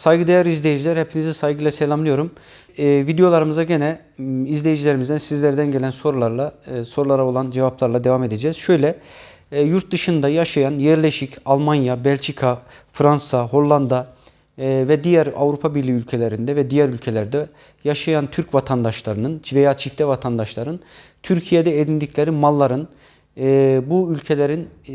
Saygıdeğer izleyiciler, hepinizi saygıyla selamlıyorum. Ee, videolarımıza gene izleyicilerimizden, sizlerden gelen sorularla, e, sorulara olan cevaplarla devam edeceğiz. Şöyle, e, yurt dışında yaşayan yerleşik Almanya, Belçika, Fransa, Hollanda e, ve diğer Avrupa Birliği ülkelerinde ve diğer ülkelerde yaşayan Türk vatandaşlarının veya çifte vatandaşların Türkiye'de edindikleri malların e, bu ülkelerin e,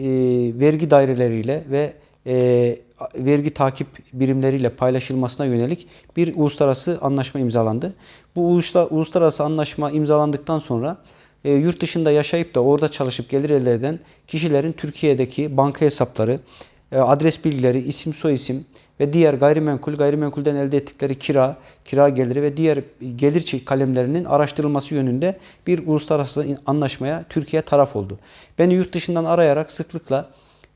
vergi daireleriyle ve e, vergi takip birimleriyle paylaşılmasına yönelik bir uluslararası anlaşma imzalandı. Bu ulusla- uluslararası anlaşma imzalandıktan sonra e, yurt dışında yaşayıp da orada çalışıp gelir elde eden kişilerin Türkiye'deki banka hesapları, e, adres bilgileri, isim soyisim ve diğer gayrimenkul, gayrimenkulden elde ettikleri kira, kira geliri ve diğer gelir kalemlerinin araştırılması yönünde bir uluslararası anlaşmaya Türkiye taraf oldu. Beni yurt dışından arayarak sıklıkla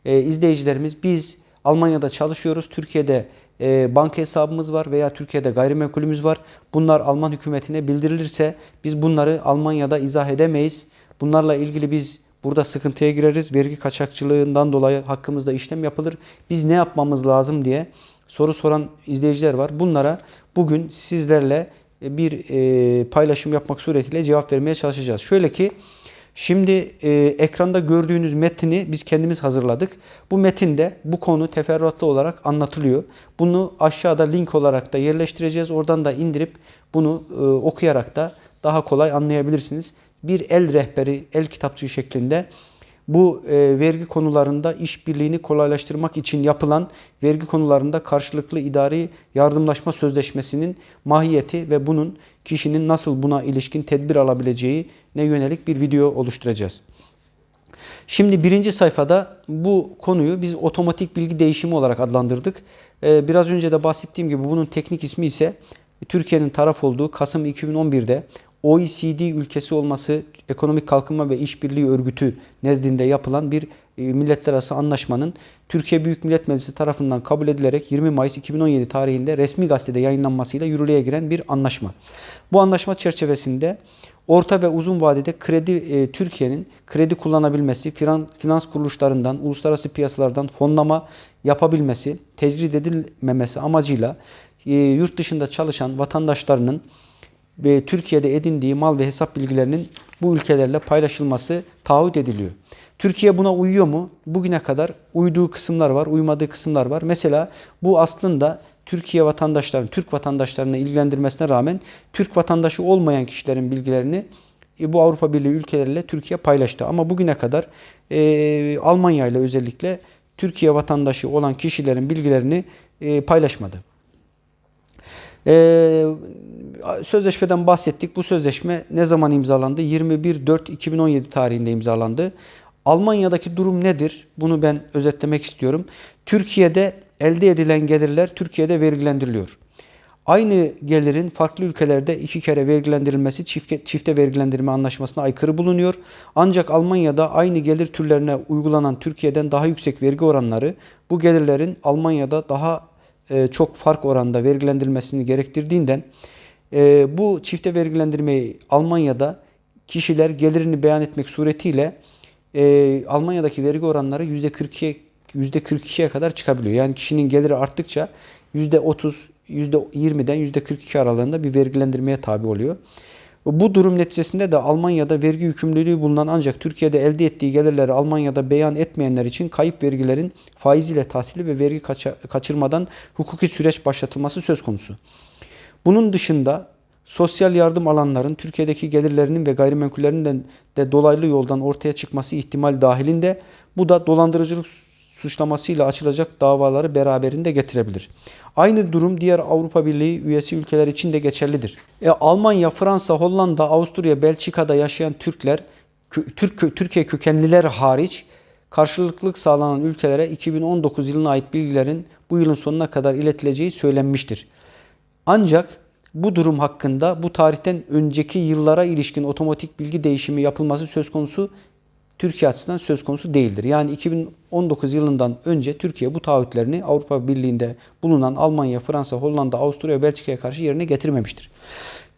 e, izleyicilerimiz biz Almanya'da çalışıyoruz, Türkiye'de e, banka hesabımız var veya Türkiye'de gayrimenkulümüz var. Bunlar Alman hükümetine bildirilirse biz bunları Almanya'da izah edemeyiz. Bunlarla ilgili biz burada sıkıntıya gireriz. Vergi kaçakçılığından dolayı hakkımızda işlem yapılır. Biz ne yapmamız lazım diye soru soran izleyiciler var. Bunlara bugün sizlerle bir e, paylaşım yapmak suretiyle cevap vermeye çalışacağız. Şöyle ki Şimdi e, ekranda gördüğünüz metni biz kendimiz hazırladık. Bu metinde bu konu teferruatlı olarak anlatılıyor. Bunu aşağıda link olarak da yerleştireceğiz. Oradan da indirip bunu e, okuyarak da daha kolay anlayabilirsiniz. Bir el rehberi, el kitapçığı şeklinde bu e, vergi konularında işbirliğini kolaylaştırmak için yapılan vergi konularında karşılıklı idari yardımlaşma sözleşmesinin mahiyeti ve bunun kişinin nasıl buna ilişkin tedbir alabileceği yönelik bir video oluşturacağız. Şimdi birinci sayfada bu konuyu biz otomatik bilgi değişimi olarak adlandırdık. Ee, biraz önce de bahsettiğim gibi bunun teknik ismi ise Türkiye'nin taraf olduğu Kasım 2011'de OECD ülkesi olması Ekonomik Kalkınma ve İşbirliği Örgütü nezdinde yapılan bir e, milletler arası anlaşmanın Türkiye Büyük Millet Meclisi tarafından kabul edilerek 20 Mayıs 2017 tarihinde resmi gazetede yayınlanmasıyla yürürlüğe giren bir anlaşma. Bu anlaşma çerçevesinde orta ve uzun vadede kredi e, Türkiye'nin kredi kullanabilmesi, finan, finans kuruluşlarından, uluslararası piyasalardan fonlama yapabilmesi, tecrid edilmemesi amacıyla e, yurt dışında çalışan vatandaşlarının ve Türkiye'de edindiği mal ve hesap bilgilerinin bu ülkelerle paylaşılması taahhüt ediliyor. Türkiye buna uyuyor mu? Bugüne kadar uyduğu kısımlar var, uymadığı kısımlar var. Mesela bu aslında Türkiye vatandaşlarının, Türk vatandaşlarını ilgilendirmesine rağmen Türk vatandaşı olmayan kişilerin bilgilerini e, bu Avrupa Birliği ülkeleriyle Türkiye paylaştı. Ama bugüne kadar e, Almanya ile özellikle Türkiye vatandaşı olan kişilerin bilgilerini e, paylaşmadı. Ee, sözleşmeden bahsettik. Bu sözleşme ne zaman imzalandı? 21.4.2017 tarihinde imzalandı. Almanya'daki durum nedir? Bunu ben özetlemek istiyorum. Türkiye'de elde edilen gelirler Türkiye'de vergilendiriliyor. Aynı gelirin farklı ülkelerde iki kere vergilendirilmesi çifte, çifte vergilendirme anlaşmasına aykırı bulunuyor. Ancak Almanya'da aynı gelir türlerine uygulanan Türkiye'den daha yüksek vergi oranları bu gelirlerin Almanya'da daha e, çok fark oranında vergilendirilmesini gerektirdiğinden e, bu çifte vergilendirmeyi Almanya'da kişiler gelirini beyan etmek suretiyle e, Almanya'daki vergi oranları %42'ye %42'ye kadar çıkabiliyor. Yani kişinin geliri arttıkça %30, %20'den %42 aralığında bir vergilendirmeye tabi oluyor. Bu durum neticesinde de Almanya'da vergi yükümlülüğü bulunan ancak Türkiye'de elde ettiği gelirleri Almanya'da beyan etmeyenler için kayıp vergilerin faiziyle tahsili ve vergi kaçırmadan hukuki süreç başlatılması söz konusu. Bunun dışında sosyal yardım alanların Türkiye'deki gelirlerinin ve gayrimenkullerinin de dolaylı yoldan ortaya çıkması ihtimal dahilinde bu da dolandırıcılık suçlamasıyla açılacak davaları beraberinde getirebilir. Aynı durum diğer Avrupa Birliği üyesi ülkeler için de geçerlidir. E, Almanya, Fransa, Hollanda, Avusturya, Belçika'da yaşayan Türkler, Türk, Türkiye kökenliler hariç karşılıklılık sağlanan ülkelere 2019 yılına ait bilgilerin bu yılın sonuna kadar iletileceği söylenmiştir. Ancak bu durum hakkında bu tarihten önceki yıllara ilişkin otomatik bilgi değişimi yapılması söz konusu Türkiye açısından söz konusu değildir. Yani 2019 yılından önce Türkiye bu taahhütlerini Avrupa Birliği'nde bulunan Almanya, Fransa, Hollanda, Avusturya Belçika'ya karşı yerine getirmemiştir.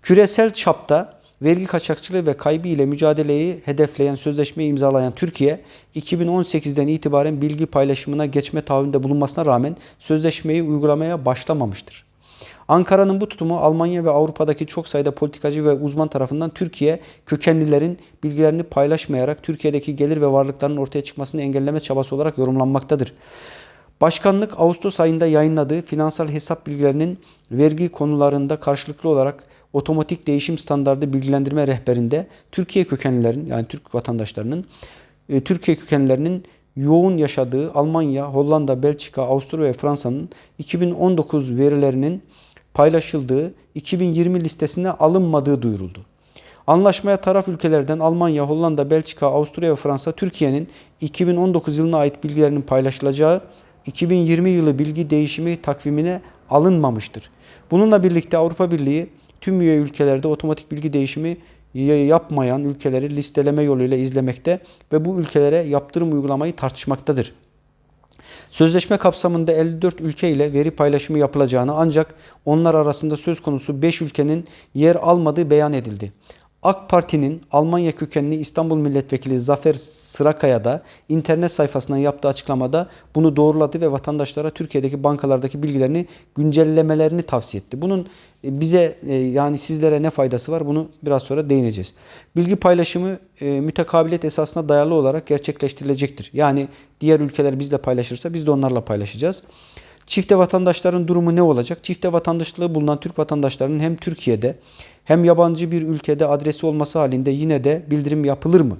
Küresel çapta vergi kaçakçılığı ve kaybı ile mücadeleyi hedefleyen sözleşmeyi imzalayan Türkiye, 2018'den itibaren bilgi paylaşımına geçme taahhüdünde bulunmasına rağmen sözleşmeyi uygulamaya başlamamıştır. Ankara'nın bu tutumu Almanya ve Avrupa'daki çok sayıda politikacı ve uzman tarafından Türkiye kökenlilerin bilgilerini paylaşmayarak Türkiye'deki gelir ve varlıklarının ortaya çıkmasını engelleme çabası olarak yorumlanmaktadır. Başkanlık Ağustos ayında yayınladığı finansal hesap bilgilerinin vergi konularında karşılıklı olarak otomatik değişim standardı bilgilendirme rehberinde Türkiye kökenlilerin yani Türk vatandaşlarının e, Türkiye kökenlilerinin yoğun yaşadığı Almanya, Hollanda, Belçika, Avusturya ve Fransa'nın 2019 verilerinin paylaşıldığı 2020 listesine alınmadığı duyuruldu. Anlaşmaya taraf ülkelerden Almanya, Hollanda, Belçika, Avusturya ve Fransa Türkiye'nin 2019 yılına ait bilgilerinin paylaşılacağı 2020 yılı bilgi değişimi takvimine alınmamıştır. Bununla birlikte Avrupa Birliği tüm üye ülkelerde otomatik bilgi değişimi yapmayan ülkeleri listeleme yoluyla izlemekte ve bu ülkelere yaptırım uygulamayı tartışmaktadır. Sözleşme kapsamında 54 ülke ile veri paylaşımı yapılacağını ancak onlar arasında söz konusu 5 ülkenin yer almadığı beyan edildi. AK Parti'nin Almanya kökenli İstanbul Milletvekili Zafer Sırakaya da internet sayfasından yaptığı açıklamada bunu doğruladı ve vatandaşlara Türkiye'deki bankalardaki bilgilerini güncellemelerini tavsiye etti. Bunun e, bize e, yani sizlere ne faydası var bunu biraz sonra değineceğiz. Bilgi paylaşımı e, mütekabiliyet esasına dayalı olarak gerçekleştirilecektir. Yani diğer ülkeler bizle paylaşırsa biz de onlarla paylaşacağız. Çifte vatandaşların durumu ne olacak? Çifte vatandaşlığı bulunan Türk vatandaşlarının hem Türkiye'de hem yabancı bir ülkede adresi olması halinde yine de bildirim yapılır mı?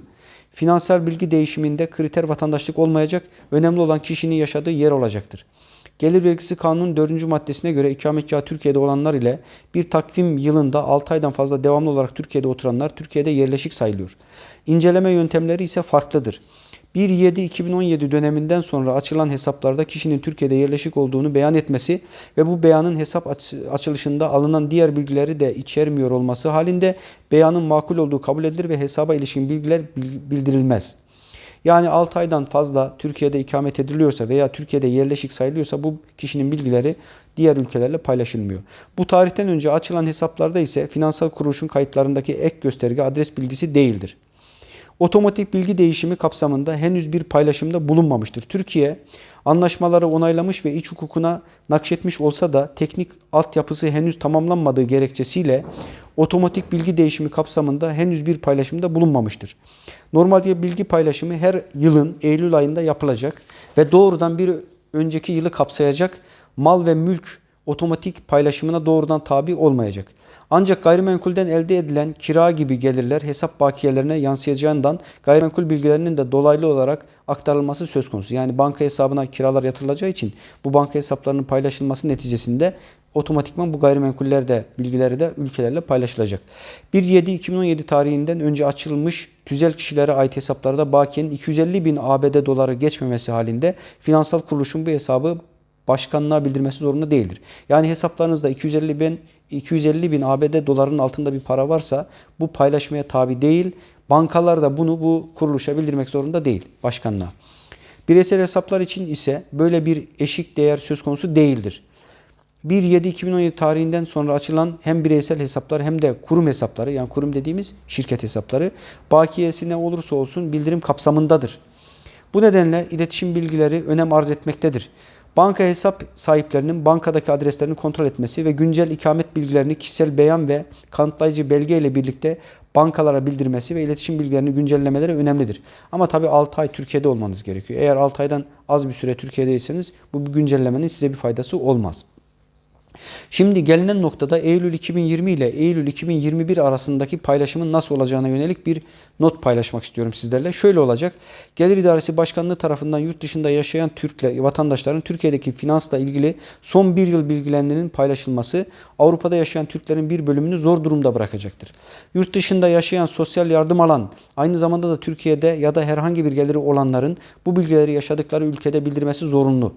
Finansal bilgi değişiminde kriter vatandaşlık olmayacak, önemli olan kişinin yaşadığı yer olacaktır. Gelir vergisi kanunun 4. maddesine göre ikametgahı Türkiye'de olanlar ile bir takvim yılında 6 aydan fazla devamlı olarak Türkiye'de oturanlar Türkiye'de yerleşik sayılıyor. İnceleme yöntemleri ise farklıdır. 1.7.2017 döneminden sonra açılan hesaplarda kişinin Türkiye'de yerleşik olduğunu beyan etmesi ve bu beyanın hesap açılışında alınan diğer bilgileri de içermiyor olması halinde beyanın makul olduğu kabul edilir ve hesaba ilişkin bilgiler bildirilmez. Yani 6 aydan fazla Türkiye'de ikamet ediliyorsa veya Türkiye'de yerleşik sayılıyorsa bu kişinin bilgileri diğer ülkelerle paylaşılmıyor. Bu tarihten önce açılan hesaplarda ise finansal kuruluşun kayıtlarındaki ek gösterge adres bilgisi değildir. Otomatik bilgi değişimi kapsamında henüz bir paylaşımda bulunmamıştır. Türkiye anlaşmaları onaylamış ve iç hukukuna nakşetmiş olsa da teknik altyapısı henüz tamamlanmadığı gerekçesiyle otomatik bilgi değişimi kapsamında henüz bir paylaşımda bulunmamıştır. Normalde bilgi paylaşımı her yılın Eylül ayında yapılacak ve doğrudan bir önceki yılı kapsayacak mal ve mülk otomatik paylaşımına doğrudan tabi olmayacak. Ancak gayrimenkulden elde edilen kira gibi gelirler hesap bakiyelerine yansıyacağından gayrimenkul bilgilerinin de dolaylı olarak aktarılması söz konusu. Yani banka hesabına kiralar yatırılacağı için bu banka hesaplarının paylaşılması neticesinde otomatikman bu gayrimenkuller de bilgileri de ülkelerle paylaşılacak. 1.7.2017 tarihinden önce açılmış tüzel kişilere ait hesaplarda bakiyenin 250 bin ABD doları geçmemesi halinde finansal kuruluşun bu hesabı başkanlığa bildirmesi zorunda değildir. Yani hesaplarınızda 250 bin 250 bin ABD dolarının altında bir para varsa bu paylaşmaya tabi değil. Bankalar da bunu bu kuruluşa bildirmek zorunda değil başkanlığa. Bireysel hesaplar için ise böyle bir eşik değer söz konusu değildir. 1.7.2017 tarihinden sonra açılan hem bireysel hesaplar hem de kurum hesapları yani kurum dediğimiz şirket hesapları bakiyesi ne olursa olsun bildirim kapsamındadır. Bu nedenle iletişim bilgileri önem arz etmektedir. Banka hesap sahiplerinin bankadaki adreslerini kontrol etmesi ve güncel ikamet bilgilerini kişisel beyan ve kanıtlayıcı belge ile birlikte bankalara bildirmesi ve iletişim bilgilerini güncellemeleri önemlidir. Ama tabi 6 ay Türkiye'de olmanız gerekiyor. Eğer 6 aydan az bir süre Türkiye'deyseniz bu güncellemenin size bir faydası olmaz. Şimdi gelinen noktada Eylül 2020 ile Eylül 2021 arasındaki paylaşımın nasıl olacağına yönelik bir not paylaşmak istiyorum sizlerle. Şöyle olacak. Gelir İdaresi Başkanlığı tarafından yurt dışında yaşayan Türkler, vatandaşların Türkiye'deki finansla ilgili son bir yıl bilgilerinin paylaşılması Avrupa'da yaşayan Türklerin bir bölümünü zor durumda bırakacaktır. Yurt dışında yaşayan sosyal yardım alan, aynı zamanda da Türkiye'de ya da herhangi bir geliri olanların bu bilgileri yaşadıkları ülkede bildirmesi zorunlu.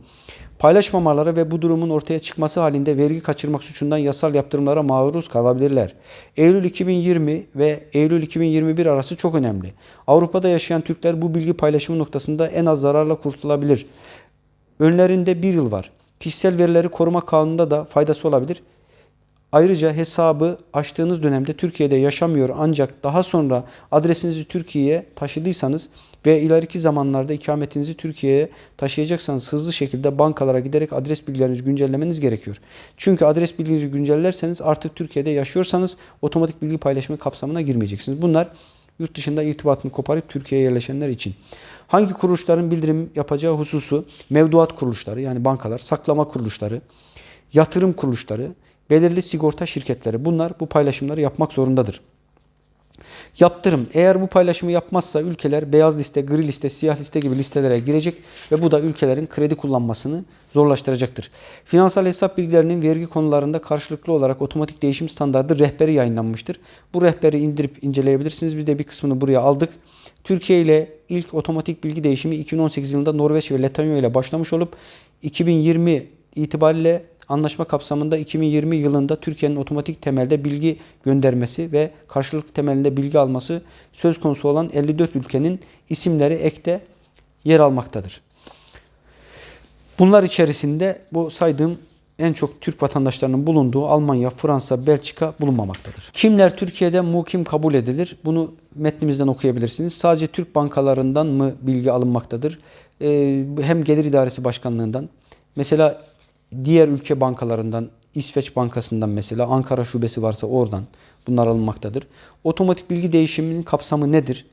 Paylaşmamaları ve bu durumun ortaya çıkması halinde vergi kaçırmak suçundan yasal yaptırımlara maruz kalabilirler. Eylül 2020 ve Eylül 2021 arası çok önemli. Avrupa'da yaşayan Türkler bu bilgi paylaşımı noktasında en az zararla kurtulabilir. Önlerinde bir yıl var. Kişisel verileri koruma kanununda da faydası olabilir. Ayrıca hesabı açtığınız dönemde Türkiye'de yaşamıyor ancak daha sonra adresinizi Türkiye'ye taşıdıysanız ve ileriki zamanlarda ikametinizi Türkiye'ye taşıyacaksanız hızlı şekilde bankalara giderek adres bilgilerinizi güncellemeniz gerekiyor. Çünkü adres bilginizi güncellerseniz artık Türkiye'de yaşıyorsanız otomatik bilgi paylaşımı kapsamına girmeyeceksiniz. Bunlar yurt dışında irtibatını koparıp Türkiye'ye yerleşenler için. Hangi kuruluşların bildirim yapacağı hususu mevduat kuruluşları yani bankalar, saklama kuruluşları, yatırım kuruluşları, belirli sigorta şirketleri bunlar bu paylaşımları yapmak zorundadır. Yaptırım. Eğer bu paylaşımı yapmazsa ülkeler beyaz liste, gri liste, siyah liste gibi listelere girecek ve bu da ülkelerin kredi kullanmasını zorlaştıracaktır. Finansal hesap bilgilerinin vergi konularında karşılıklı olarak otomatik değişim standardı rehberi yayınlanmıştır. Bu rehberi indirip inceleyebilirsiniz. Biz de bir kısmını buraya aldık. Türkiye ile ilk otomatik bilgi değişimi 2018 yılında Norveç ve Letonya ile başlamış olup 2020 itibariyle anlaşma kapsamında 2020 yılında Türkiye'nin otomatik temelde bilgi göndermesi ve karşılıklı temelinde bilgi alması söz konusu olan 54 ülkenin isimleri ekte yer almaktadır. Bunlar içerisinde bu saydığım en çok Türk vatandaşlarının bulunduğu Almanya, Fransa, Belçika bulunmamaktadır. Kimler Türkiye'de mukim kabul edilir? Bunu metnimizden okuyabilirsiniz. Sadece Türk bankalarından mı bilgi alınmaktadır? Ee, hem Gelir İdaresi Başkanlığından, mesela diğer ülke bankalarından, İsveç Bankası'ndan mesela Ankara şubesi varsa oradan bunlar alınmaktadır. Otomatik bilgi değişiminin kapsamı nedir?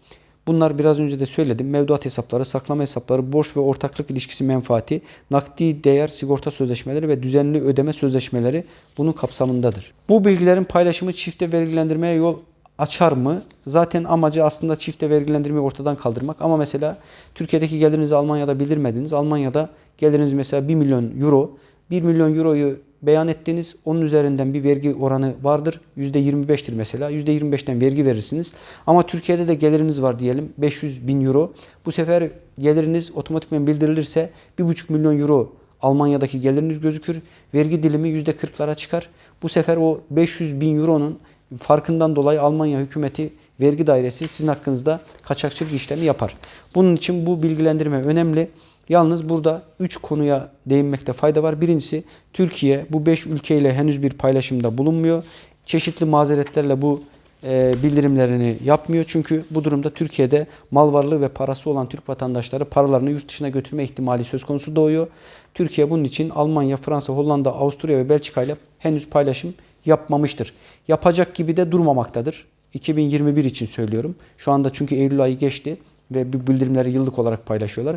Bunlar biraz önce de söyledim. Mevduat hesapları, saklama hesapları, borç ve ortaklık ilişkisi menfaati, nakdi değer sigorta sözleşmeleri ve düzenli ödeme sözleşmeleri bunun kapsamındadır. Bu bilgilerin paylaşımı çifte vergilendirmeye yol açar mı? Zaten amacı aslında çifte vergilendirmeyi ortadan kaldırmak. Ama mesela Türkiye'deki gelirinizi Almanya'da bildirmediniz. Almanya'da geliriniz mesela 1 milyon euro. 1 milyon euroyu beyan ettiniz. Onun üzerinden bir vergi oranı vardır. %25'tir mesela. %25'ten vergi verirsiniz. Ama Türkiye'de de geliriniz var diyelim. 500 bin euro. Bu sefer geliriniz otomatikman bildirilirse 1,5 milyon euro Almanya'daki geliriniz gözükür. Vergi dilimi %40'lara çıkar. Bu sefer o 500 bin euronun farkından dolayı Almanya hükümeti vergi dairesi sizin hakkınızda kaçakçılık işlemi yapar. Bunun için bu bilgilendirme önemli. Yalnız burada 3 konuya değinmekte fayda var. Birincisi Türkiye bu 5 ülkeyle henüz bir paylaşımda bulunmuyor. Çeşitli mazeretlerle bu e, bildirimlerini yapmıyor. Çünkü bu durumda Türkiye'de mal varlığı ve parası olan Türk vatandaşları paralarını yurt dışına götürme ihtimali söz konusu doğuyor. Türkiye bunun için Almanya, Fransa, Hollanda, Avusturya ve Belçika ile henüz paylaşım yapmamıştır. Yapacak gibi de durmamaktadır. 2021 için söylüyorum. Şu anda çünkü Eylül ayı geçti ve bildirimleri yıllık olarak paylaşıyorlar.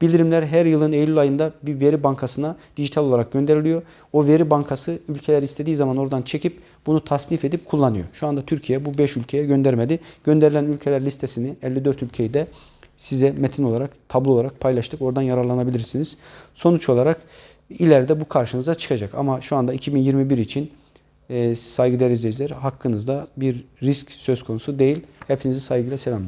Bildirimler her yılın Eylül ayında bir veri bankasına dijital olarak gönderiliyor. O veri bankası ülkeler istediği zaman oradan çekip bunu tasnif edip kullanıyor. Şu anda Türkiye bu 5 ülkeye göndermedi. Gönderilen ülkeler listesini 54 ülkeyi de size metin olarak, tablo olarak paylaştık. Oradan yararlanabilirsiniz. Sonuç olarak ileride bu karşınıza çıkacak. Ama şu anda 2021 için e, saygıdeğer izleyiciler hakkınızda bir risk söz konusu değil. Hepinizi saygıyla selamlıyorum.